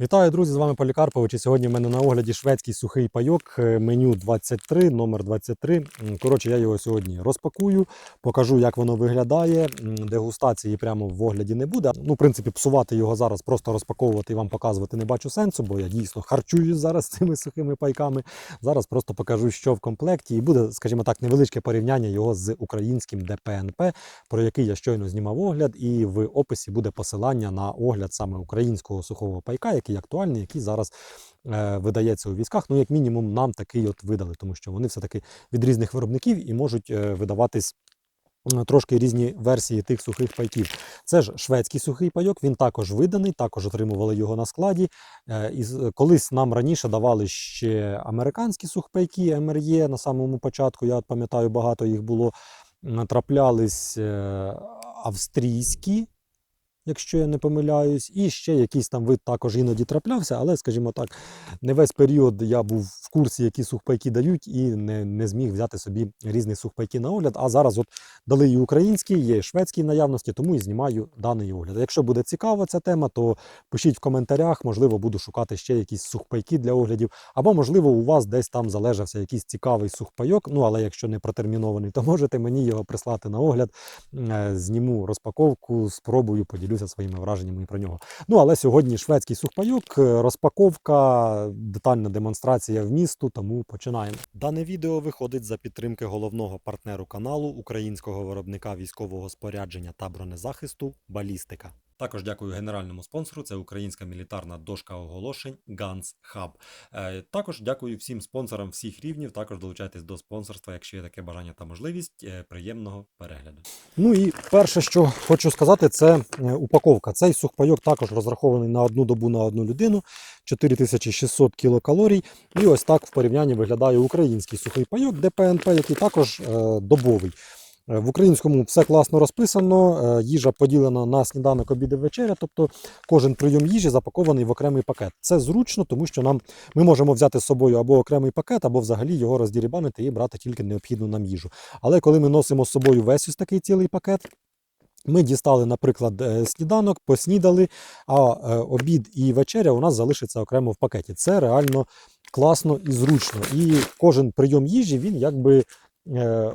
Вітаю, друзі! З вами Полікарпович. І сьогодні в мене на огляді шведський сухий пайок, е, меню 23, номер 23. Коротше, я його сьогодні розпакую, покажу, як воно виглядає. Дегустації прямо в огляді не буде. Ну, в принципі, псувати його зараз, просто розпаковувати і вам показувати не бачу сенсу, бо я дійсно харчуюсь зараз цими сухими пайками. Зараз просто покажу, що в комплекті, і буде, скажімо так, невеличке порівняння його з українським ДПНП, про який я щойно знімав огляд, і в описі буде посилання на огляд саме українського сухого пайка, який актуальний, який зараз е, видається у військах. Ну, як мінімум, нам такий от видали, тому що вони все-таки від різних виробників і можуть е, видаватись. Трошки різні версії тих сухих пайків. Це ж шведський сухий пайок, він також виданий, також отримували його на складі. Е, І колись нам раніше давали ще американські сухпайки МРЄ на самому початку. Я пам'ятаю, багато їх було. Траплялись е, австрійські, якщо я не помиляюсь, і ще якийсь там вид також іноді траплявся, але, скажімо так, не весь період я був в курсі, які сухпайки дають, і не, не зміг взяти собі різні сухпайки на огляд. А зараз от дали і українські, є і шведські наявності, тому і знімаю даний огляд. Якщо буде цікава ця тема, то пишіть в коментарях, можливо, буду шукати ще якісь сухпайки для оглядів, або, можливо, у вас десь там залежався якийсь цікавий сухпайок. Ну, але якщо не протермінований, то можете мені його прислати на огляд. Е, Зніму розпаковку, спробую, поділюся своїми враженнями про нього. Ну, але сьогодні шведський сухпайок, е, розпаковка, детальна демонстрація вмісту, тому починаємо. Дане відео виходить за підтримки головного партнеру каналу українського виробника військового спорядження та бронезахисту Балістика. Також дякую генеральному спонсору. Це українська мілітарна дошка оголошень Guns Hub. Е, Також дякую всім спонсорам всіх рівнів. Також долучайтесь до спонсорства, якщо є таке бажання та можливість. Е, Приємного перегляду. Ну і перше, що хочу сказати, це е, упаковка. Цей сухпайок також розрахований на одну добу на одну людину, 4600 кілокалорій. І ось так в порівнянні виглядає український сухий пайок ДПНП, який також добовий. Е, В українському все класно розписано. е, Їжа поділена на сніданок, обід і вечеря, тобто кожен прийом їжі запакований в окремий пакет. Це зручно, тому що нам ми можемо взяти з собою або окремий пакет, або взагалі його роздірібанити і брати тільки необхідну нам їжу. Але коли ми носимо з собою весь ось такий цілий пакет. Ми дістали, наприклад, е, сніданок, поснідали, а обід і вечеря у нас залишиться окремо в пакеті. Це реально класно і зручно. І кожен прийом їжі він якби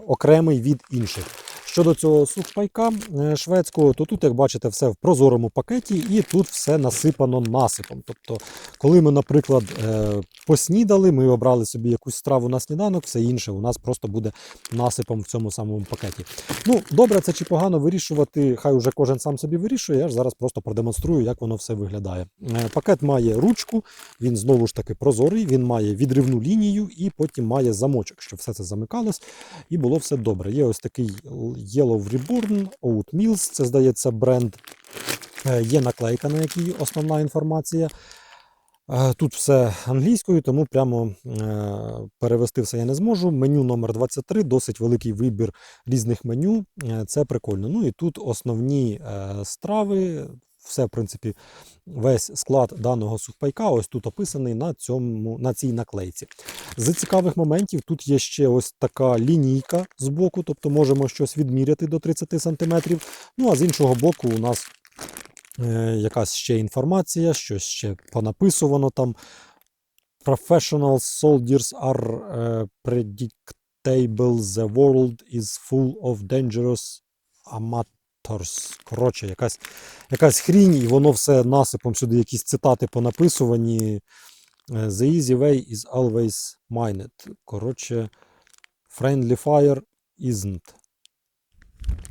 окремий від інших. Щодо цього сухпайка е, шведського, то тут, як бачите, все в прозорому пакеті, і тут все насипано насипом. Тобто, коли ми, наприклад, е, поснідали, ми обрали собі якусь страву на сніданок, все інше у нас просто буде насипом в цьому самому пакеті. Ну, добре, це чи погано вирішувати, хай уже кожен сам собі вирішує. Я ж зараз просто продемонструю, як воно все виглядає. Е, Пакет має ручку, він знову ж таки прозорий, він має відривну лінію і потім має замочок, щоб все це замикалось і було все добре. Є ось такий Yellow Reborn, Oat Mills, це здається бренд. Е, Є наклейка, на якій основна інформація. Е, Тут все англійською, тому прямо е, перевести все я не зможу. Меню номер 23, досить великий вибір різних меню. Це прикольно. Ну і тут основні страви. Все, в принципі, весь склад даного сухпайка ось тут описаний на, цьому, на цій наклейці. З цікавих моментів тут є ще ось така лінійка з боку, тобто можемо щось відміряти до 30 см. Ну а з іншого боку, у нас е, якась ще інформація, щось ще понаписувано там. Professional soldiers are е, predictable. The world is full of dangerous amateurs. Коротше, якась, якась хрінь, і воно все насипом сюди якісь цитати понаписувані. Е, The easy way is always mined. Коротше, friendly fire isn't.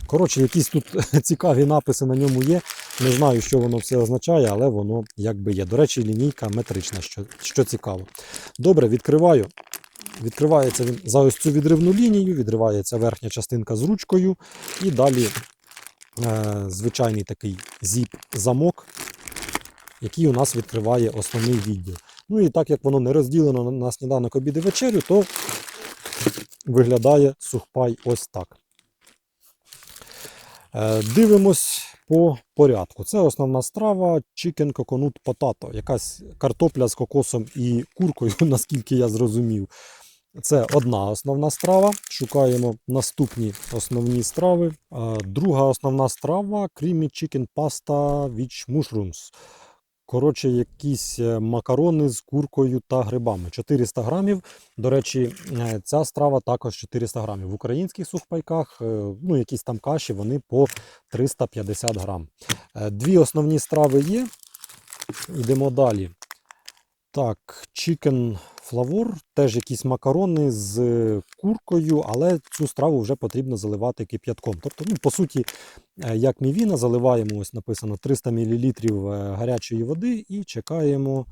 Коротше, якісь тут цікаві написи на ньому є. Не знаю, що воно все означає, але воно якби є. До речі, лінійка метрична, що, що цікаво. Добре, відкриваю. Відкривається він за ось цю відривну лінію, відривається верхня частинка з ручкою, і далі звичайний такий зіп-замок, який у нас відкриває основний відділ. Ну і так як воно не розділено на- на сніданок обід і вечерю, то виглядає сухпай ось так. Е, Дивимось по порядку. Це основна страва chicken coconut potato, якась картопля з кокосом і куркою, наскільки я зрозумів. Це одна основна страва. Шукаємо наступні основні страви. Друга основна страва creamy chicken pasta with mushrooms. Коротше, якісь е, макарони з куркою та грибами. 400 грамів. До речі, е, ця страва також 400 грамів. В українських сухпайках, е, ну, якісь там каші, вони по 350 грам. Дві основні страви є. Йдемо далі. Так, chicken флавор, теж якісь макарони з куркою, але цю страву вже потрібно заливати кип'ятком. Тобто, ну, по суті, е, як мівіна, заливаємо, ось написано 300 мл гарячої води і чекаємо.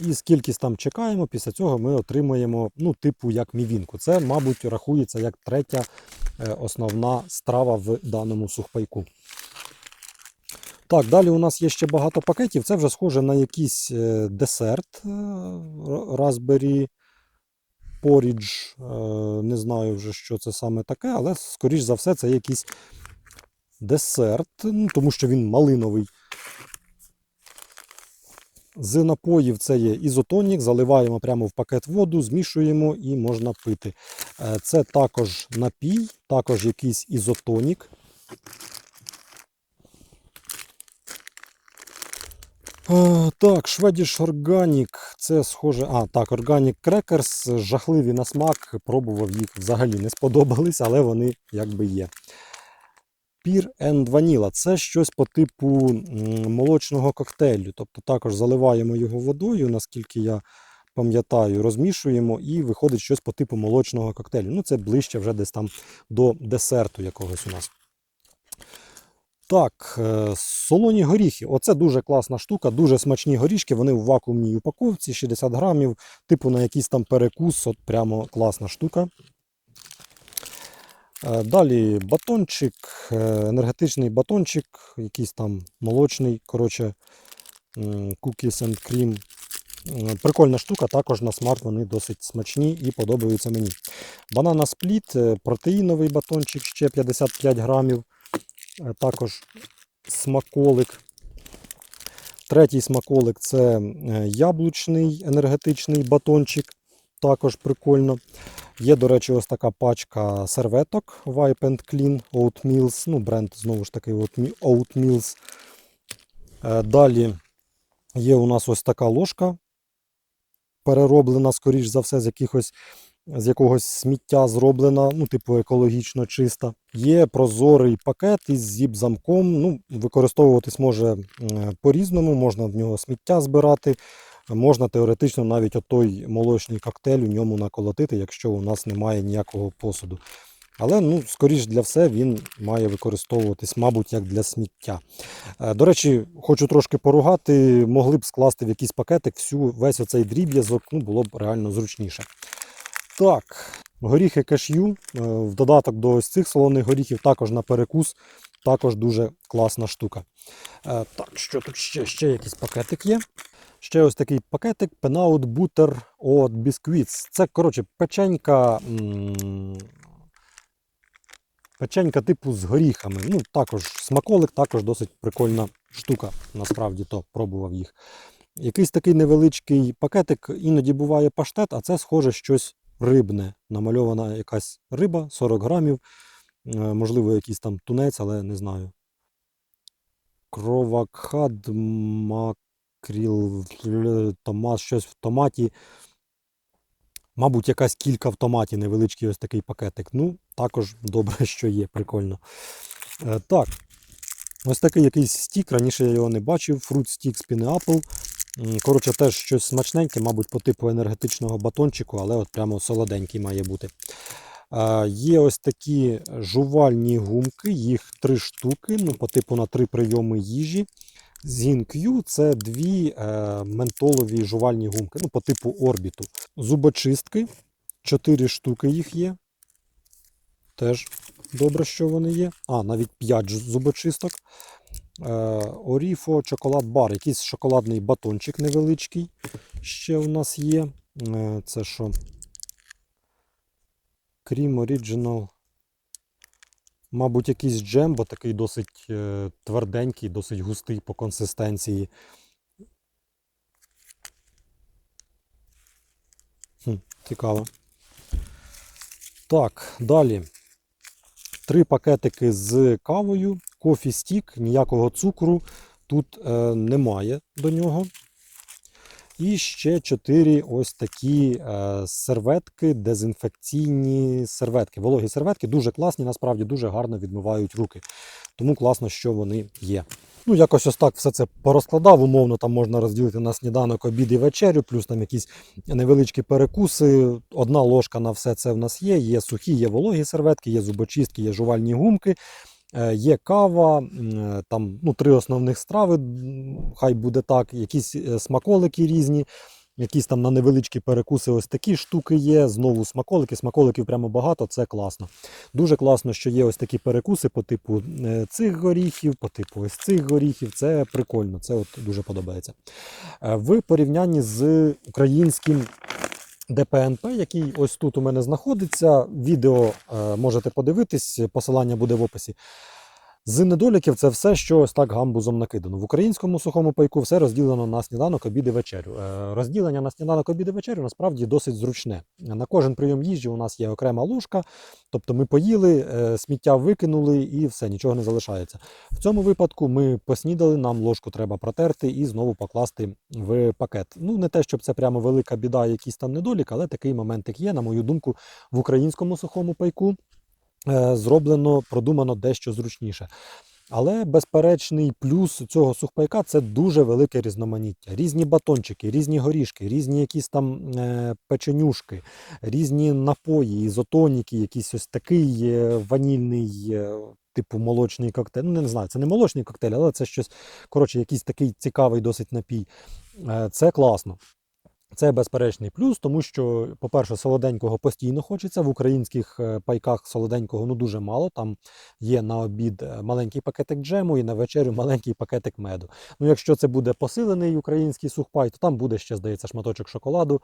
І скільки там чекаємо, після цього ми отримуємо, ну, типу, як мівінку. Це, мабуть, рахується як третя е, основна страва в даному сухпайку. Так, далі у нас є ще багато пакетів. Це вже схоже на якийсь е, десерт е, Raspberry Porridge. Е, Не знаю вже, що це саме таке, але, скоріш за все, це якийсь десерт, ну, тому що він малиновий. З напоїв це є ізотонік, заливаємо прямо в пакет воду, змішуємо і можна пити. Це також напій, також якийсь ізотонік. Так, Swedish Organic, це схоже. А, так, Organic Crackers, жахливі на смак, пробував їх взагалі не сподобались, але вони якби є. Pure and Vanilla це щось по типу молочного коктейлю. Тобто також заливаємо його водою, наскільки я пам'ятаю, розмішуємо і виходить щось по типу молочного коктейлю. Ну, це ближче вже десь там до десерту якогось у нас. Так, е, солоні горіхи. Оце дуже класна штука, дуже смачні горішки. Вони в вакуумній упаковці, 60 грамів, типу на якийсь там перекус. От прямо класна штука. Е, Далі батончик, е, енергетичний батончик, якийсь там молочний, коротше, cookies and cream. Прикольна штука, також на смак вони досить смачні і подобаються мені. Банана спліт, протеїновий батончик, ще 55 грамів. Е, Також смаколик. Третій смаколик це е, яблучний енергетичний батончик. Також прикольно. Є, до речі, ось така пачка серветок Wipe and Clean Oatmeals. Ну, бренд знову ж таки Oatme- Oatmeals. Е, Далі є у нас ось така ложка. Перероблена, скоріш за все, з якихось з якогось сміття зроблена, ну, типу екологічно чиста. Є прозорий пакет із зіп-замком. Ну, використовуватись може по-різному, можна в нього сміття збирати. Можна теоретично навіть отой молочний коктейль у ньому наколотити, якщо у нас немає ніякого посуду. Але, ну, скоріш для все, він має використовуватись, мабуть, як для сміття. Е, До речі, хочу трошки поругати, могли б скласти в якийсь пакетик всю, весь оцей дріб'язок, ну, було б реально зручніше. Так, горіхи кешю. е, В додаток до ось цих солоних горіхів також на перекус. Також дуже класна штука. Е, Так, що тут ще? Ще якийсь пакетик є. Ще ось такий пакетик Peanut Butter от Biscuits. Це, коротше, печенька. Печенька типу з горіхами. Ну, також смаколик, також досить прикольна штука. Насправді то пробував їх. Якийсь такий невеличкий пакетик, іноді буває паштет, а це схоже щось рибне. Намальована якась риба, 40 грамів, е, можливо, якийсь там тунець, але не знаю. Кровакхад, макріл, томат, щось в томаті. Мабуть, якась кілька в томаті, невеличкий ось такий пакетик. Ну, також добре, що є, прикольно. Е, так, ось такий якийсь стік. Раніше я його не бачив. Fruit Stick Pineapple. М, Коротше, теж щось смачненьке, мабуть, по типу енергетичного батончику, але от прямо солоденький має бути. Є ось такі жувальні гумки, їх три штуки, ну, по типу на три прийоми їжі. ZinQ це дві е, ментолові жувальні гумки, ну, по типу орбіту. Зубочистки, чотири штуки їх є. Теж добре, що вони є. А, навіть 5 зубочисток. Е, Оріфо чоколад бар, якийсь шоколадний батончик невеличкий. Ще у нас є. Е, це що? Cream Original. Мабуть, якийсь джем, бо такий досить е, тверденький, досить густий по консистенції. Хм, цікаво. Так, далі. Три пакетики з кавою, кофі стік, ніякого цукру. тут е, немає до нього. І ще чотири ось такі е, серветки, дезінфекційні серветки. Вологі серветки дуже класні, насправді дуже гарно відмивають руки. Тому класно, що вони є. Ну, якось ось так все це порозкладав. Умовно, там можна розділити на сніданок, обід і вечерю, плюс там якісь невеличкі перекуси. Одна ложка на все це в нас є. Є сухі, є вологі серветки, є зубочистки, є жувальні гумки. Е, Є кава, е, там ну, три основних страви, хай буде так, якісь е, смаколики різні, якісь там на невеличкі перекуси ось такі штуки є. Знову смаколики, смаколиків прямо багато, це класно. Дуже класно, що є ось такі перекуси по типу цих горіхів, по типу ось цих горіхів. Це прикольно, це от дуже подобається. В порівнянні з українським ДПНП, який ось тут у мене знаходиться. Відео е, можете подивитись, посилання буде в описі. З недоліків це все, що ось так гамбузом накидано. В українському сухому пайку все розділено на сніданок, обід і вечерю. Е, Розділення на сніданок, обід і вечерю насправді досить зручне. На кожен прийом їжі у нас є окрема ложка, тобто ми поїли, е, сміття викинули і все, нічого не залишається. В цьому випадку ми поснідали, нам ложку треба протерти і знову покласти в пакет. Ну, не те, щоб це прямо велика біда, якийсь там недолік, але такий моментик є, на мою думку, в українському сухому пайку зроблено, продумано дещо зручніше. Але безперечний плюс цього сухпайка це дуже велике різноманіття. Різні батончики, різні горішки, різні якісь там е, печенюшки, різні напої, ізотоніки, якийсь ось такий е, ванільний, е, типу молочний коктейль. Ну, не знаю, це не молочний коктейль, але це щось, коротше, якийсь такий цікавий досить напій. Е, це класно. Це безперечний плюс, тому що, по-перше, солоденького постійно хочеться. В українських е, пайках солоденького ну дуже мало. Там є на обід е, маленький пакетик джему і на вечерю маленький пакетик меду. Ну, якщо це буде посилений український сухпай, то там буде ще, здається, шматочок шоколаду.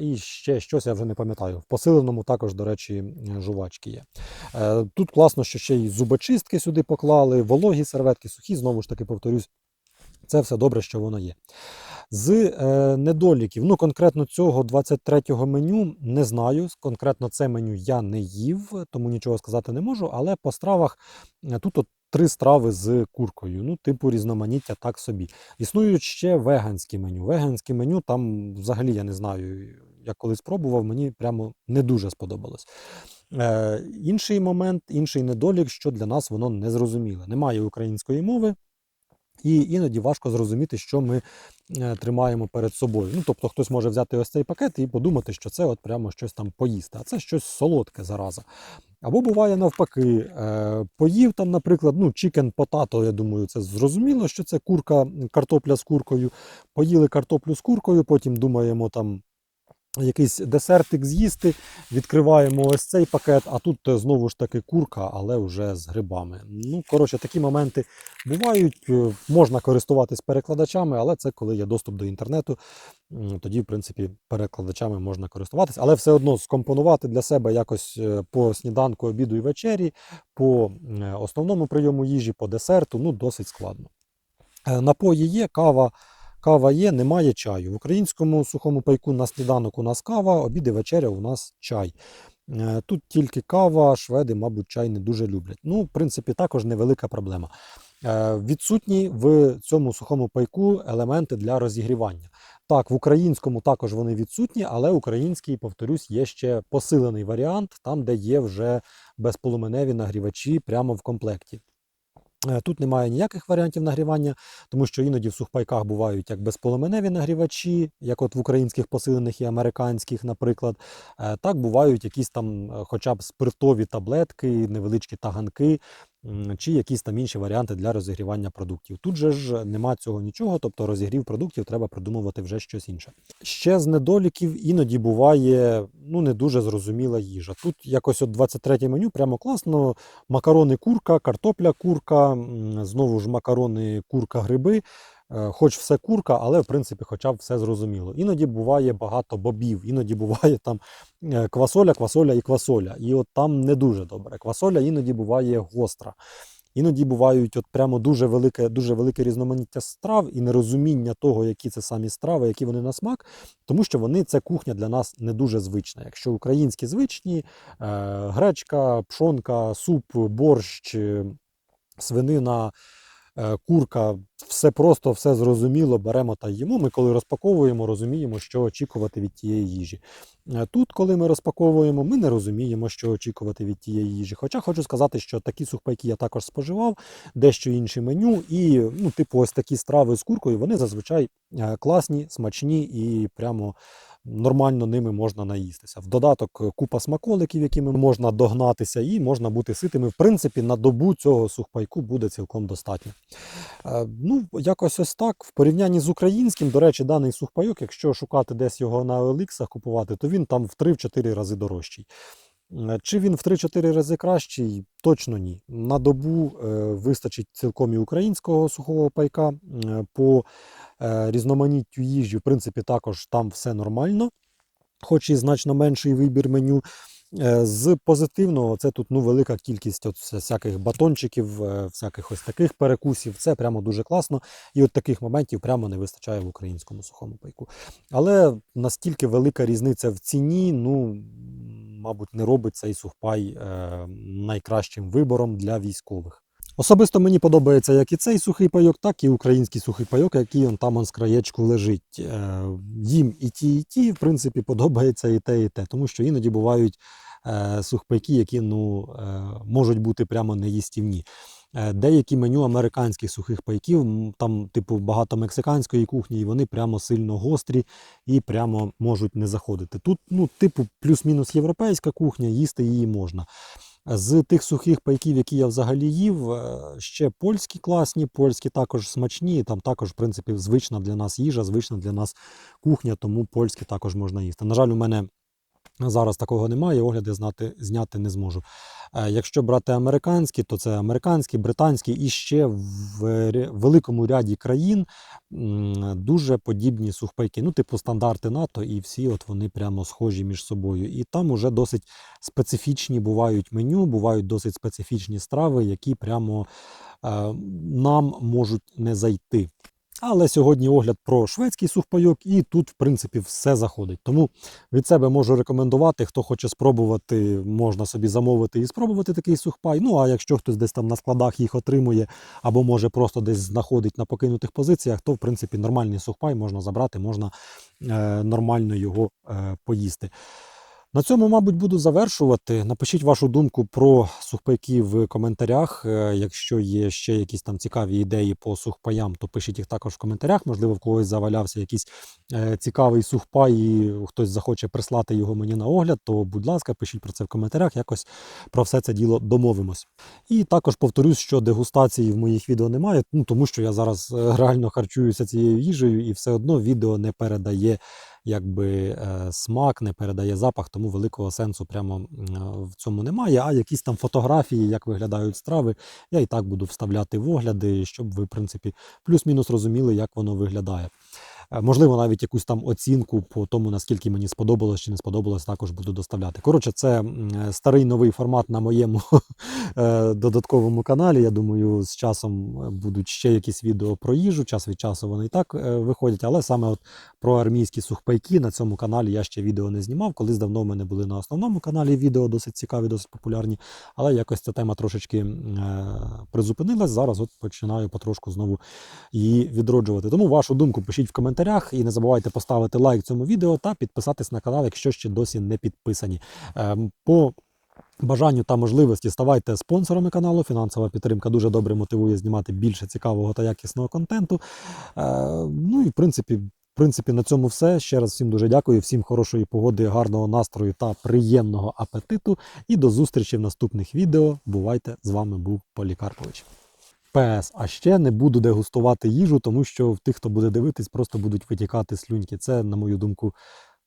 І ще щось я вже не пам'ятаю. В посиленому також, до речі, жувачки є. Е, Тут класно, що ще й зубочистки сюди поклали, вологі серветки, сухі, знову ж таки повторюсь. Це все добре, що воно є. З е, недоліків, ну конкретно цього 23-го меню не знаю. Конкретно це меню я не їв, тому нічого сказати не можу. Але по стравах е, тут от три страви з куркою. Ну, типу різноманіття так собі. Існують ще веганські меню. Веганське меню там взагалі я не знаю. Я колись пробував, мені прямо не дуже сподобалось. Е, інший момент, інший недолік, що для нас воно не зрозуміле. Немає української мови. І іноді важко зрозуміти, що ми е, тримаємо перед собою. Ну, тобто хтось може взяти ось цей пакет і подумати, що це от прямо щось там поїсти, а це щось солодке зараза. Або буває навпаки, е, поїв там, наприклад, ну, чікен потато, я думаю, це зрозуміло, що це курка, картопля з куркою. Поїли картоплю з куркою, потім думаємо там. Якийсь десертик з'їсти, відкриваємо ось цей пакет, а тут е, знову ж таки курка, але вже з грибами. Ну, коротше, такі моменти бувають. Е, Можна користуватись перекладачами, але це коли є доступ до інтернету. Тоді, в принципі, перекладачами можна користуватись, але все одно скомпонувати для себе якось е, по сніданку, обіду і вечері, по основному прийому їжі, по десерту, ну досить складно. Напої є, кава. Кава є, немає чаю. В українському сухому пайку на сніданок у нас кава, обід вечеря у нас чай. Е, Тут тільки кава, шведи, мабуть, чай не дуже люблять. Ну, в принципі, також невелика проблема. Е, Відсутні в цьому сухому пайку елементи для розігрівання. Так, в українському також вони відсутні, але український, повторюсь, є ще посилений варіант, там, де є вже безполуменеві нагрівачі прямо в комплекті. Е, Тут немає ніяких варіантів нагрівання, тому що іноді в сухпайках бувають як безполеменеві нагрівачі, як от в українських посилених і американських, наприклад. Е, Так бувають якісь там е, хоча б спиртові таблетки, невеличкі таганки, чи якісь там інші варіанти для розігрівання продуктів. Тут же ж нема цього нічого, тобто розігрів продуктів треба придумувати вже щось інше. Ще з недоліків іноді буває ну, не дуже зрозуміла їжа. Тут якось от 23 меню прямо класно. Макарони курка, картопля курка, знову ж макарони курка гриби. Е, Хоч все курка, але в принципі, хоча б все зрозуміло. Іноді буває багато бобів, іноді буває там е, квасоля, квасоля і квасоля. І от там не дуже добре. Квасоля іноді буває гостра. Іноді бувають от прямо дуже велике, дуже велике різноманіття страв і нерозуміння того, які це самі страви, які вони на смак, тому що вони це кухня для нас не дуже звична. Якщо українські звичні, е, гречка, пшонка, суп, борщ, свинина. Е, курка, все просто, все зрозуміло, беремо та їмо. Ми коли розпаковуємо, розуміємо, що очікувати від тієї їжі. Е, Тут, коли ми розпаковуємо, ми не розуміємо, що очікувати від тієї їжі. Хоча хочу сказати, що такі сухпайки я також споживав, дещо інше меню, і ну, типу, ось такі страви з куркою, вони зазвичай е, класні, смачні і прямо нормально ними можна наїстися. В додаток е, купа смаколиків, якими можна догнатися, і можна бути ситими. В принципі, на добу цього сухпайку буде цілком достатньо. Е, Ну, якось ось так. В порівнянні з українським, до речі, даний сухпайок, якщо шукати десь його на OLX купувати, то він там в 3-4 рази дорожчий. Е, Чи він в 3-4 рази кращий? Точно ні. На добу е, вистачить цілком і українського сухого пайка. Е, По різноманіттю їжі, в принципі, також там все нормально, хоч і значно менший вибір меню. З позитивного це тут ну, велика кількість от всяких батончиків, всяких ось таких перекусів. Це прямо дуже класно. І от таких моментів прямо не вистачає в українському сухому пайку. Але настільки велика різниця в ціні, ну, мабуть, не робить цей сухпай е, найкращим вибором для військових. Особисто мені подобається як і цей сухий пайок, так і український сухий пайок, який он там он з краєчку лежить. Е, Їм і ті, і ті, в принципі, подобається і те, і те, тому що іноді бувають е, сухпайки, які ну, можуть бути прямо неїстівні. Е, Деякі меню американських сухих пайків, там, типу, багато мексиканської кухні, і вони прямо сильно гострі і прямо можуть не заходити. Тут, ну, типу, плюс-мінус європейська кухня, їсти її можна. З тих сухих пайків, які я взагалі їв, е, ще польські класні, польські також смачні. Там також, в принципі, звична для нас їжа, звична для нас кухня, тому польські також можна їсти. На жаль, у мене зараз такого немає, огляди знати, зняти не зможу. Е, Якщо брати американські, то це американські, британські і ще в великому ряді країн дуже подібні сухпайки. Ну, типу стандарти НАТО, і всі от вони прямо схожі між собою. І там уже досить специфічні бувають меню, бувають досить специфічні страви, які прямо е, нам можуть не зайти. Але сьогодні огляд про шведський сухпайок, і тут, в принципі, все заходить. Тому від себе можу рекомендувати, хто хоче спробувати, можна собі замовити і спробувати такий сухпай. Ну а якщо хтось десь там на складах їх отримує, або може просто десь знаходить на покинутих позиціях, то в принципі нормальний сухпай можна забрати, можна е, нормально його е, поїсти. На цьому, мабуть, буду завершувати. Напишіть вашу думку про сухпайки в коментарях. Е, Якщо є ще якісь там цікаві ідеї по сухпаям, то пишіть їх також в коментарях. Можливо, в когось завалявся якийсь е, цікавий сухпай, і хтось захоче прислати його мені на огляд, то, будь ласка, пишіть про це в коментарях. Якось про все це діло домовимось. І також повторюсь, що дегустації в моїх відео немає, ну тому що я зараз е, реально харчуюся цією їжею, і все одно відео не передає якби е, смак, не передає запах, тому великого сенсу прямо е, в цьому немає. А якісь там фотографії, як виглядають страви, я і так буду вставляти в огляди, щоб ви, в принципі, плюс-мінус розуміли, як воно виглядає. Е, Можливо, навіть якусь там оцінку по тому, наскільки мені сподобалось чи не сподобалось, також буду доставляти. Коротше, це е, старий новий формат на моєму е, додатковому каналі. Я думаю, з часом будуть ще якісь відео про їжу. Час від часу вони і так виходять, але саме от про армійські сухпайки на цьому каналі я ще відео не знімав. Колись давно в мене були на основному каналі відео досить цікаві, досить популярні. Але якось ця тема трошечки призупинилась. Зараз от починаю потрошку знову її відроджувати. Тому вашу думку пишіть в коментарях і не забувайте поставити лайк цьому відео та підписатись на канал, якщо ще досі не підписані. Ем, По бажанню та можливості ставайте спонсорами каналу. Фінансова підтримка дуже добре мотивує знімати більше цікавого та якісного контенту. Е, Ну і в принципі. В принципі, на цьому все. Ще раз всім дуже дякую, всім хорошої погоди, гарного настрою та приємного апетиту. І до зустрічі в наступних відео. Бувайте! З вами був Полікарпович. ПС, а ще не буду дегустувати їжу, тому що в тих, хто буде дивитись, просто будуть витікати слюньки. Це, на мою думку,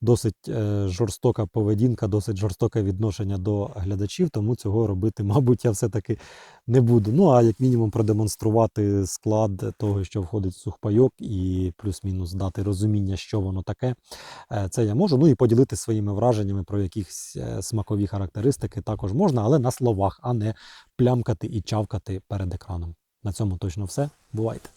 досить е, жорстока поведінка, досить жорстоке відношення до глядачів, тому цього робити, мабуть, я все-таки не буду. Ну, а як мінімум продемонструвати склад того, що входить в сухпайок, і плюс-мінус дати розуміння, що воно таке. Е, Це я можу. Ну і поділитися своїми враженнями про якісь е, смакові характеристики також можна, але на словах, а не плямкати і чавкати перед екраном. На цьому точно все. Бувайте!